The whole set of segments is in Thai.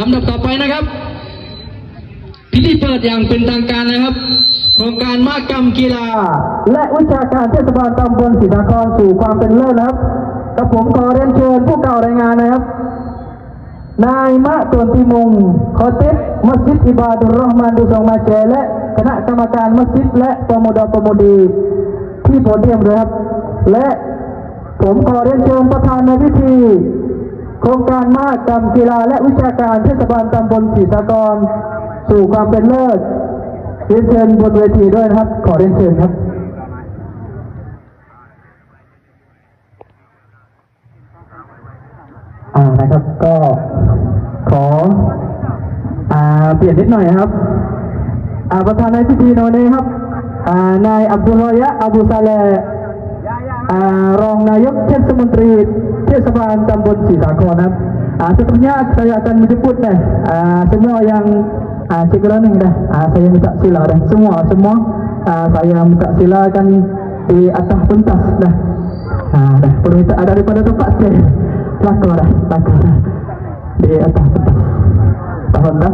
ลำดับต่อไปนะครับ พิธีเปิดอย่างเป็นทางการนะครับโครงการมากรรมกีฬา และวิชาการเทศบาลตำบลศรีนครสู่ความเป็นเลิศนะครับกับผมขอเรียนเชิญผู้เก่ารายงานนะครับ นายมะตวนติมุงคอเต็มัสยิดอิบาดุลรอห์มานดุสองมาเจและคณะกรรมการมัสยิดและปมดปมดีที่โพเดียมเลยครับ และผมขอเรียนเชิญประธานในพิธี โครงการมากกรรมกีฬาและวิชาการเทศบาลตำบลศรีสากรสู่ความเป็นเลิศเรียนเชิญบนเวทีด้วยนะครับ ขอเรียนเชิญครับอ่านะครับก็ขออ่าเปลี่ยนนิดหน่อยนะครับอ่าประธานในพิธีในวันนี้ครับอ่านายอับดุลรอยะอับูซาเลอ่ารองนายกเทศมนตรี เทศบาลตำบลศรีสาครนะครับอ่าsebelumnya saya akan menjemput deh ah, semua yang ah, cekalaning dah ah, saya minta sila dah semua semua ah, saya minta silakan di atas pentas dah ah, dah permintaan daripada tempat saya lakor dah lakor dah di atas pentas tahan dah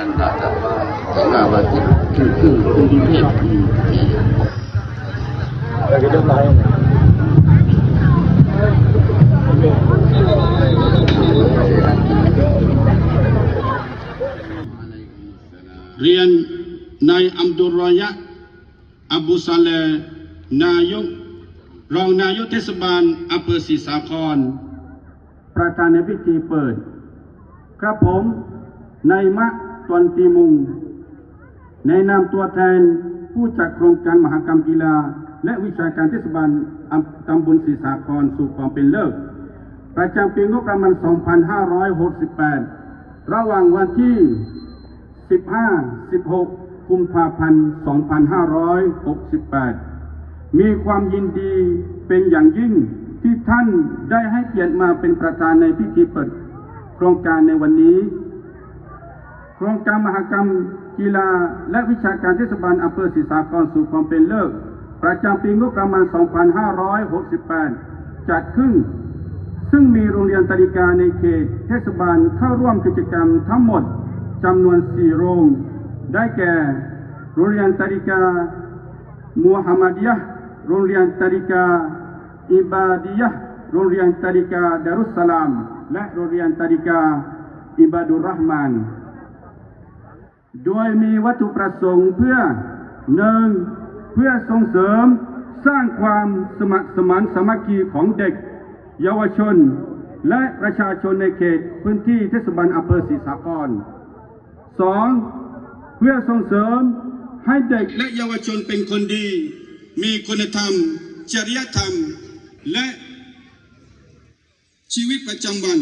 ันหาแต่ว่สงาวันที่คือคือกรุงเทพอะไที่เรียนนายอัมดุลรยะอับูซาเลนายกรองนายกเทศบาลอำเภอศรีสาคร ประธานในพิธีเปิด ครับผมนายมะ ตวนตีมุง ในนามตัวแทนผู้จัดโครงการมหกรรมกีฬา และวิชาการเทศบาลอำตำบลศรีสาครสู่ความเป็นเลิศประจำปีงบประมาณ 2568 ระหว่างวันที่ 15 16 กุมภาพันธ์ 2568 มีความยินดีเป็นอย่างยิ่งที่ท่านได้ให้เกียรติมาเป็นประธานในพิธีเปิดโครงการในวันนี้ โครงการมหกรรมกีฬาและวิชาการเทศบาลอำเภอศรีสาครสู่ความเป็นเลิศประจำปีงบประมาณ 2568 จัดขึ้น ซึ่งมีโรงเรียนตริกาในเขตเทศบาลเข้าร่วมกิจกรรมทั้งหมดจำนวน 4 โรง ได้แก่ โรงเรียนตริกามูฮัมมัดยะห์โรงเรียนตริกาอิบาดียะห์โรงเรียนตริกาดารุสสลาม และโรงเรียนตริกาอิบาดุรเราะห์มาน โดยมีวัตถุประสงค์เพื่อหนึ่งเพื่อส่งเสริมสร้างความสมัครสมานสามัคคีของเด็ก เยาวชน และประชาชนในเขตพื้นที่เทศบาลอำเภอศรีสาครสองเพื่อส่งเสริมให้เด็กและเยาวชนเป็นคนดี มีคุณธรรม จริยธรรม และชีวิตประจำวัน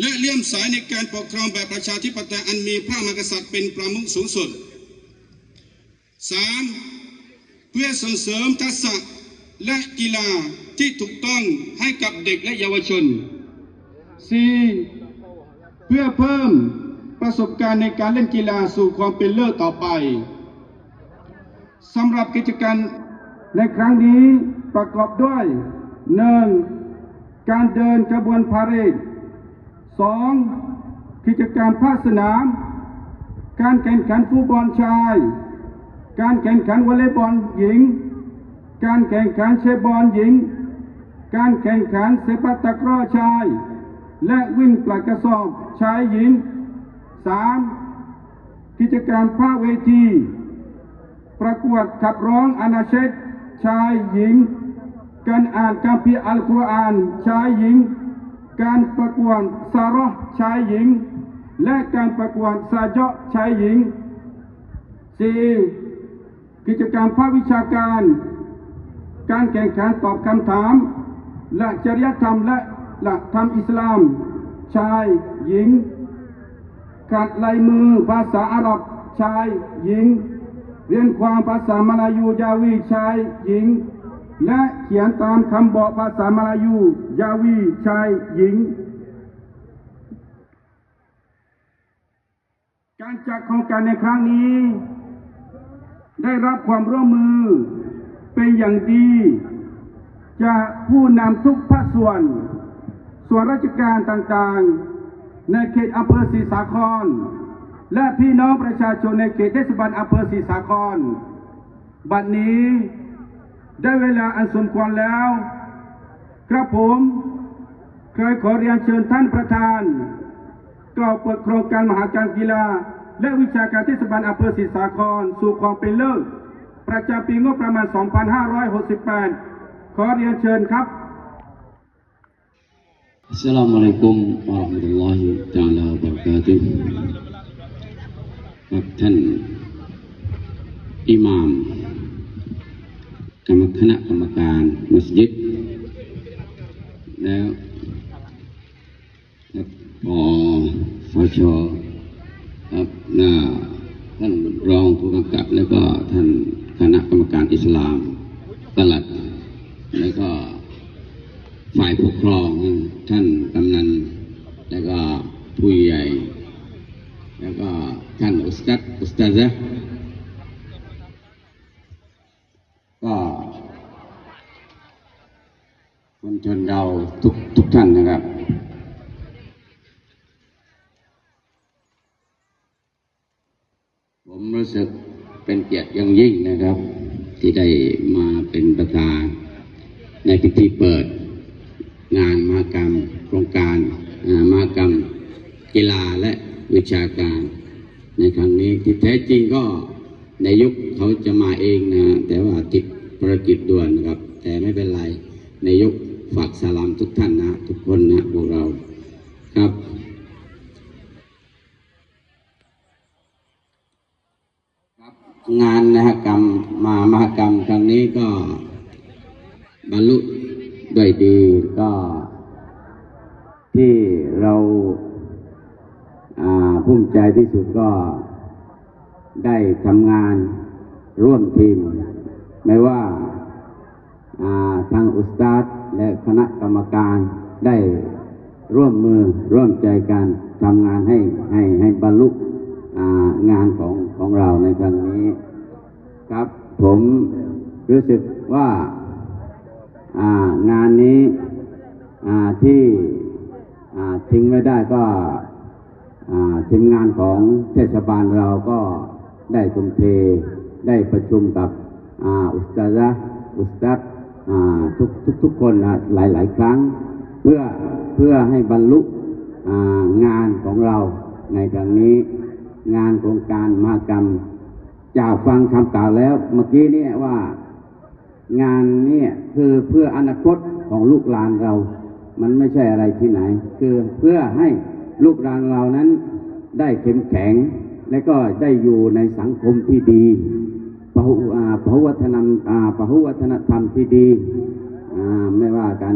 และเลื่อมใสในการปกครองแบบประชาธิปไตยอันมีพระมหากษัตริย์เป็นประมุขสูงสุด 3. เพื่อส่งเสริมทักษะและกีฬาที่ถูกต้องให้กับเด็กและเยาวชน 4. เพื่อเพิ่มประสบการณ์ในการเล่นกีฬาสู่ความเป็นเลิศต่อไปสำหรับกิจกรรมในครั้งนี้ประกอบด้วย 1. การเดินกระบวนพาเหรด สองกิจกรรมภาคสนาม การแข่งขันฟุตบอลชาย การแข่งขันวอลเลย์บอลหญิง การแข่งขันเชฟบอลหญิง การแข่งขันเซปักตะกร้อชาย และวิ่งปลัดกระสอบชายหญิงสามกิจกรรมภาคเวที ประกวดขับร้องอานาเชตชายหญิง การอ่านคัมภีร์อัลกุรอานชายหญิง การประกวดสาระชายหญิง และการประกวดสาเจาะชายหญิง 4. กิจกรรมภาควิชาการ การแข่งขันตอบคำถาม และจริยธรรมและหลักธรรมอิสลาม ชายหญิงขัดลายมือภาษาอาหรับชายหญิง เรียนความภาษามลายูยาวีชายหญิง และเขียนตามคำบอกภาษามลายู ยาวี ชาย หญิง การจัดโครงการในครั้งนี้ ได้รับความร่วมมือเป็นอย่างดี จากผู้นำทุกภาคส่วน ส่วนราชการต่างๆ ในเขตอำเภอศรีสาคร และพี่น้องประชาชนในเขตเทศบาลอำเภอศรีสาคร บัดนี้ ได้เวลาอันสมควรแล้ว ครับผมเคยขอเรียนเชิญท่านประธานกล่าวเปิดโครงการมหาการกีฬา และวิชาการเทศบาลอำเภอศรีสาครสู่ความเป็นเลิศประจำปีงบประมาณ 2568 ขอเรียนเชิญครับ Assalamualaikum warahmatullahi taala wabarakatuh ครับท่านอิหม่าม กรรมคณะกรรมการมัสยิดแล้วครับอฟชครับน้าท่านรองผู้กำกับแล้วก็ท่านคณะกรรมการอิสลามปลัด แล้วก็ฝ่ายปกครองท่านกำนันแล้วก็ผู้ใหญ่ แล้วก็ท่านอุสตัดอุสตาซะห์ก็ คนเราทุกทุกท่านนะครับ ผมรู้สึกเป็นเกียรติอย่างยิ่งนะครับ ที่ได้มาเป็นประธาน ในพิธีเปิด งานมหกรรมโครงการอ่ามหกรรมกีฬาและวิชาการ ในครั้งนี้ที่แท้จริงก็ในยุคเขาจะมาเองนะแต่ว่าติดภารกิจด่วนนะครับ แต่ไม่เป็นไรในยุค ฝากสลามทุกท่านนะ ทุกคนนะพวกเราครับ งานนะฮะกรรมมามหกรรมครั้งนี้ก็บรรลุด้วยดีก็ที่เราภูมิใจที่สุดก็ได้ทำงานร่วมทีม ไม่ว่า ทางอุสตาดและคณะกรรมการได้ร่วมมือร่วมใจกันทำงานให้ให้ให้บรรลุงานของของเราในครั้งนี้ ครับผมรู้สึกว่าางานนี้ที่ทิ้งไม่ได้ก็ทีมงานของเทศบาลเราก็ได้ทุ่มเทได้ประชุมกับอุสตาซะห์อุสตัด ทุกทุกทุกคนหลายหลายครั้ง เพื่อเพื่อให้บรรลุงานของเราในครั้งนี้ งานโครงการมหกรรม จากฟังคำกล่าวแล้ว เมื่อกี้เนี่ยว่างานเนี่ยคือเพื่ออนาคตของลูกหลานเรา มันไม่ใช่อะไรที่ไหน คือเพื่อให้ลูกหลานเรานั้นได้เข้มแข็ง และก็ได้อยู่ในสังคมที่ดี พหุพหุวัฒนธรรมพหุวัฒนธรรมที่ดีไม่ว่ากัน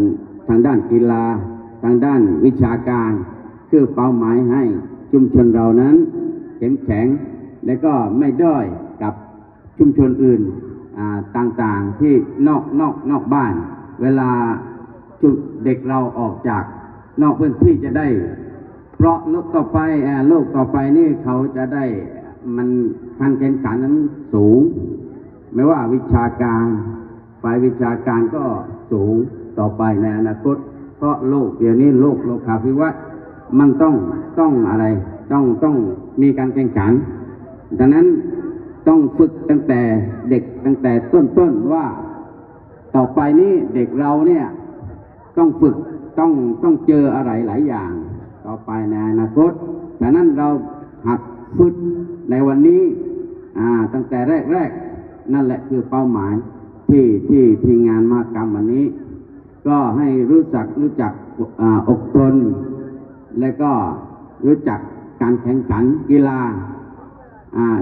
ทางด้านกีฬา ทางด้านวิชาการ คือเป้าหมายให้ชุมชนเรานั้นเข้มแข็ง และก็ไม่ด้อยกับชุมชนอื่นต่างๆที่นอกนอกนอกบ้าน เวลาจุดเด็กเราออกจากนอกพื้นที่จะได้ เพราะโลกต่อไปอ่าโลกต่อไปนี่เขาจะได้ มันการแข่งขันนั้นสูง ไม่ว่าวิชาการฝ่ายวิชาการก็สูงต่อไปในอนาคต เพราะโลกเดี๋ยวนี้โลกโลกาภิวัตน์มันต้องต้องอะไร ต้องต้องมีการแข่งขัน ดังนั้นต้องฝึกตั้งแต่เด็กตั้งแต่ต้นๆว่า ต่อไปนี้เด็กเราเนี่ยต้องฝึกต้องต้องเจออะไรหลายอย่าง ต่อไปในอนาคตดังนั้นเราหัด ฝึกในวันนี้ตั้งแต่แรกๆ นั่นแหละคือเป้าหมายที่ที่ที่งานมหกรรมวันนี้ ก็ให้รู้จักรู้จักออกตนและก็รู้จักการแข่งขันกีฬา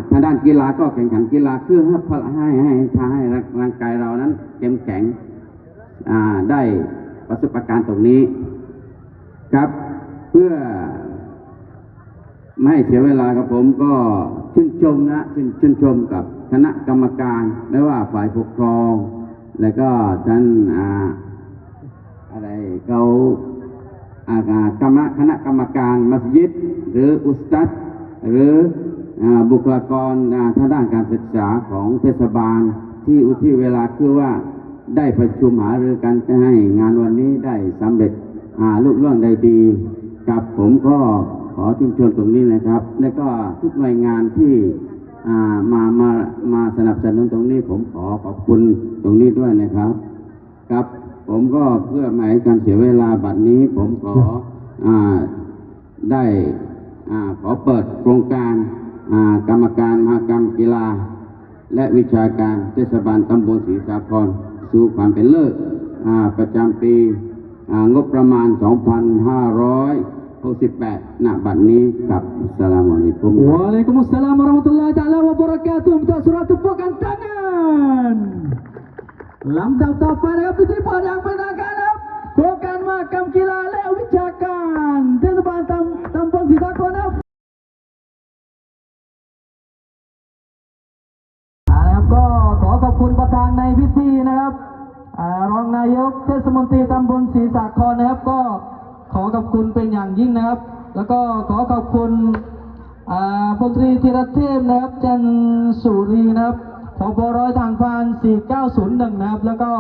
ทางด้านกีฬาก็แข่งขันกีฬาเพื่อให้พละให้ให้ทาให้ร่างกายเรานั้นเข้มแข็งได้ประสบการณ์ตรงนี้ครับเพื่อ ไม่เสียเวลากับผมก็ชื่นชมนะชื่นชื่นชมกับคณะกรรมการไม่ว่าฝ่ายปกครอง แล้วก็ท่านอ่าอะไรเขาอ่ากรรมคณะกรรมการมัสยิด หรืออุสตัดหรืออ่าบุคลากรอ่าทางด้านการศึกษาของเทศบาล ที่อุทิศเวลาคือว่าได้ประชุมหารือกันจะให้งานวันนี้ได้สำเร็จอ่าลุล่วงได้ดีกับผมก็ ขอชุมชนตรงนี้นะครับ และก็ทุกหน่วยงานที่มามามาสนับสนุนตรงนี้ผมขอขอบคุณตรงนี้ด้วยนะครับ ครับ ผมก็เพื่อไม่ให้การเสียเวลาบัดนี้ ผมขออได้ขอเปิดโครงการกรรมการมหกรรมกีฬา และวิชาการเทศบาลตำบลศรีสาครสู่ความเป็นเลิศประจำปีงบประมาณ 2,500 68nak bat ni kap assalamualaikum. Waalaikumsalam warahmatullahi taala wabarakatuh. Minta surat tepukan tangan. Lam tau tau pada putri pada yang kalap. Bukan makam kilale le ucakan. Bantam depan tam tampon kita kona Alam ko eh, ko ko pun petang nai piti nak ah ขอขอบคุณเป็นอย่างยิ่งนะครับ แล้วก็ขอขอบคุณพลตรีธีรเทพนะครับ จันสุรีนะครับพบร้อยทางพาน 4901 นะครับ แล้วก็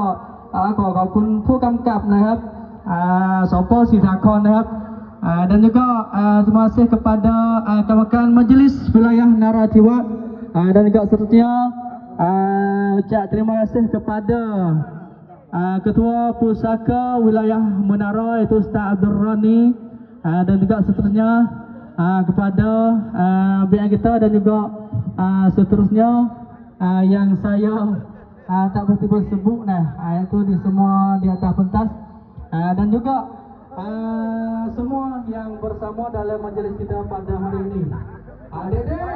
ขอขอบคุณผู้กำกับนะครับอ่าสปศรีสาครนะครับอ่า dan juga ah, terima kasih kepada ah, Kamakan Majlis Wilayah Naratiwa ah, dan juga seterusnya ah, ucap terima kasih kepada ah, Ketua Pusaka Wilayah Menara iaitu Ustaz Abdul Rani ah, dan juga seterusnya uh, kepada pihak kita dan juga seterusnya yang saya tak betul sebut nah uh, itu di semua di atas pentas dan juga semua yang bersama dalam majlis kita pada hari ini. Dede,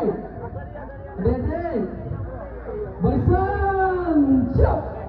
Dede, Barisan, siap.